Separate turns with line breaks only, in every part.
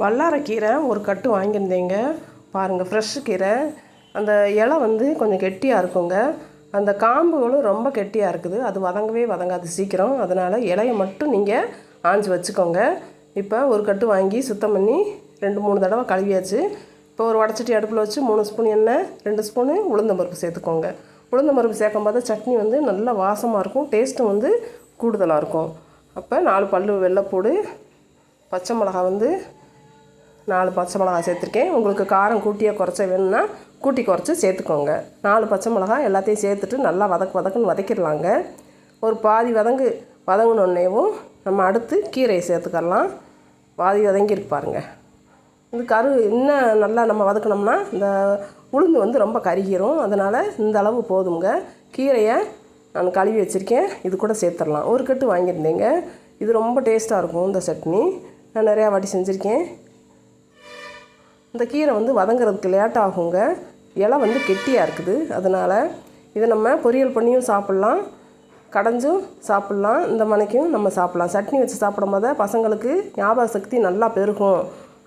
வல்லாரக்கீரை ஒரு கட்டு வாங்கியிருந்தேங்க. பாருங்கள் ஃப்ரெஷ்ஷு கீரை. அந்த இலை வந்து கொஞ்சம் கெட்டியாக இருக்குங்க. அந்த காம்புகளும் ரொம்ப கெட்டியாக இருக்குது. அது வதங்கவே வதங்காது சீக்கிரம். அதனால் இலையை மட்டும் நீங்கள் ஆஞ்சு வச்சுக்கோங்க. இப்போ ஒரு கட்டு வாங்கி சுத்தம் பண்ணி ரெண்டு மூணு தடவை கழுவியாச்சு. இப்போ ஒரு வடச்சட்டி அடுப்பில் வச்சு மூணு ஸ்பூன் எண்ணெய் ரெண்டு ஸ்பூனு உளுந்தம்பருப்பு சேர்த்துக்கோங்க. உளுந்தம்பருப்பு சேர்க்கும் போது சட்னி வந்து நல்லா வாசமாக இருக்கும். டேஸ்ட்டும் வந்து கூடுதலாக இருக்கும். அப்போ நாலு பல்லு வெள்ளைப்பூடு பச்சை மிளகா வந்து நாலு பச்சை மிளகா சேர்த்துருக்கேன். உங்களுக்கு காரம் கூட்டியாக குறைச்ச வேணும்னா கூட்டி குறைச்சி சேர்த்துக்கோங்க. நாலு பச்சை மிளகா எல்லாத்தையும் சேர்த்துட்டு நல்லா வதக்கு வதக்குன்னு வதக்கிடலாங்க. ஒரு பாதி வதங்கு வதங்கினோடனேவும் நம்ம அடுத்து கீரையை சேர்த்துக்கலாம் பாதி வதங்கிருக்கு பாருங்க. இது கரு இன்னும் நல்லா நம்ம வதக்கினோம்னா இந்த உளுந்து வந்து ரொம்ப கருகிரும். அதனால் இந்த அளவு போதுங்க. கீரையை நான் கழுவி வச்சுருக்கேன். இது கூட சேர்த்துடலாம். ஒரு கட்டு வாங்கியிருந்தேங்க. இது ரொம்ப டேஸ்ட்டாக இருக்கும் இந்த சட்னி. நான் நிறையா வாட்டி செஞ்சுருக்கேன். இந்த கீரை வந்து வதங்குறதுக்கு லேட் ஆகுங்க இலை வந்து கெட்டியாக இருக்குது. அதனால் இதை நம்ம பொரியல் பண்ணியும் சாப்பிட்லாம். கடைஞ்சும் சாப்பிட்லாம். இந்த மணிக்கும் நம்ம சாப்பிட்லாம். சட்னி வச்சு சாப்பிடும் போது பசங்களுக்கு ஞாபக சக்தி நல்லா பெருகும்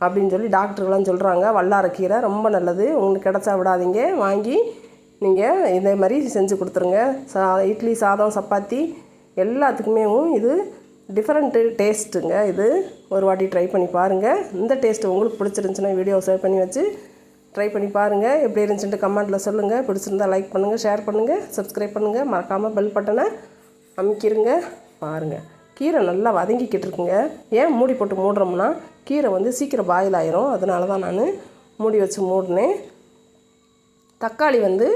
அப்படின்னு சொல்லி டாக்டர்கள்லாம் சொல்கிறாங்க வல்லாரக்கீரை ரொம்ப நல்லது. உங்களுக்கு கிடச்சா விடாதீங்க. வாங்கி நீங்கள் இதே மாதிரி செஞ்சு கொடுத்துருங்க. சா இட்லி சாதம் சப்பாத்தி எல்லாத்துக்குமேவும் இது டிஃப்ரெண்ட்டு டேஸ்ட்டுங்க இது ஒரு வாட்டி ட்ரை பண்ணி பாருங்கள் இந்த டேஸ்ட்டு உங்களுக்கு பிடிச்சிருந்துச்சுன்னா வீடியோ சேவ் பண்ணி வச்சு ட்ரை பண்ணி பாருங்கள் எப்படி இருந்துச்சுன்ட்டு கமெண்ட்டில் சொல்லுங்கள் பிடிச்சிருந்தா லைக் பண்ணுங்கள் ஷேர் பண்ணுங்கள் சப்ஸ்கிரைப் பண்ணுங்கள் மறக்காமல் பெல் பட்டனை அமைக்கிருங்க. பாருங்கள் கீரை நல்லா வதங்கிக்கிட்டு இருக்குங்க. ஏன் மூடி போட்டு மூடுறோம்னா கீரை வந்து சீக்கிரம் பாயில் ஆயிரும். அதனால தான் நான் மூடி வச்சு மூடினேன். தக்காளி வந்து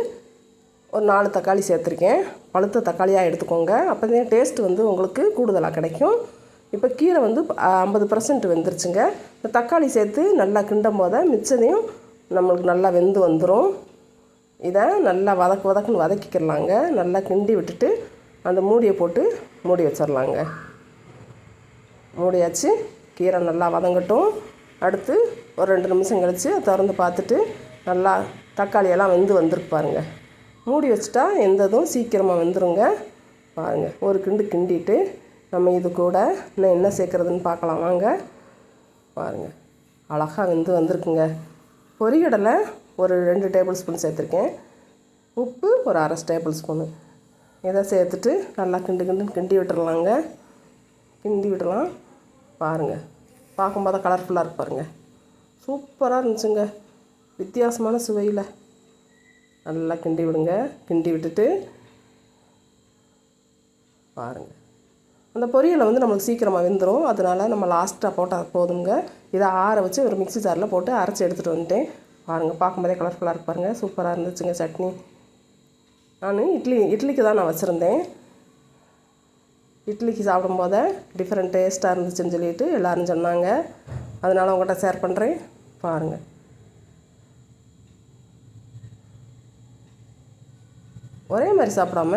ஒரு நாலு தக்காளி சேர்த்துருக்கேன். பழுத்த தக்காளியாக எடுத்துக்கோங்க. அப்போ தான் டேஸ்ட்டு வந்து உங்களுக்கு கூடுதலாக கிடைக்கும். இப்போ கீரை வந்து ஐம்பது பர்சன்ட் வெந்துருச்சுங்க. இந்த தக்காளி சேர்த்து நல்லா கிண்டும் போத மிச்சதையும் நம்மளுக்கு நல்லா வெந்து வந்துடும் இதை நல்லா வதக்கு வதக்குன்னு வதக்கிக்கிறலாங்க நல்லா கிண்டி விட்டுட்டு அந்த மூடியை போட்டு மூடி வச்சிடலாங்க மூடியாச்சு. கீரை நல்லா வதங்கட்டும். அடுத்து ஒரு ரெண்டு நிமிஷம் கழித்து திறந்து பார்த்துட்டு நல்லா தக்காளியெல்லாம் வெந்து வந்திருக்கு பாருங்கள் மூடி வச்சுட்டா எந்த இதுவும் சீக்கிரமாக வெந்துருங்க. பாருங்கள் ஒரு கிண்டு கிண்டிட்டு நம்ம இது கூட இன்னும் என்ன சேர்க்குறதுன்னு பார்க்கலாம். வாங்க. பாருங்கள் அழகாக வெந்து வந்திருக்குங்க. பொரிகடலை ஒரு ரெண்டு டேபிள் ஸ்பூன் சேர்த்துருக்கேன். உப்பு ஒரு அரை டேபிள் ஸ்பூனு. இதை சேர்த்துட்டு நல்லா கிண்டு கிண்டுன்னு கிண்டி விட்றலாங்க கிண்டி விடலாம். பாருங்கள் பார்க்கும்போது கலர்ஃபுல்லாக இருக்கு பாருங்கள் சூப்பராக இருந்துச்சுங்க. வித்தியாசமான சுவையில். நல்லா கிண்டி விடுங்க. கிண்டி விட்டுட்டு பாருங்கள் அந்த பொரியலை வந்து நம்மளுக்கு சீக்கிரமாக வெந்துடும் அதனால் நம்ம லாஸ்ட்டாக போட்டால் போதுங்க இதை ஆற வச்சு ஒரு மிக்ஸி ஜாரில் போட்டு அரைச்சி எடுத்துகிட்டு வந்துட்டேன். பாருங்கள் பார்க்கும்போதே கலர்ஃபுல்லாக இருக்கு பாருங்கள் சூப்பராக இருந்துச்சுங்க சட்னி. நான் இட்லி இட்லிக்கு தான் நான் வச்சுருந்தேன். இட்லிக்கு சாப்பிடும்போது டிஃப்ரெண்ட் டேஸ்ட்டாக இருந்துச்சுன்னு சொல்லிட்டு எல்லோரும் சொன்னாங்க. அதனால் உங்கள்கிட்ட ஷேர் பண்ணுறேன் பாருங்கள் ஒரே மாதிரி சாப்பிடாம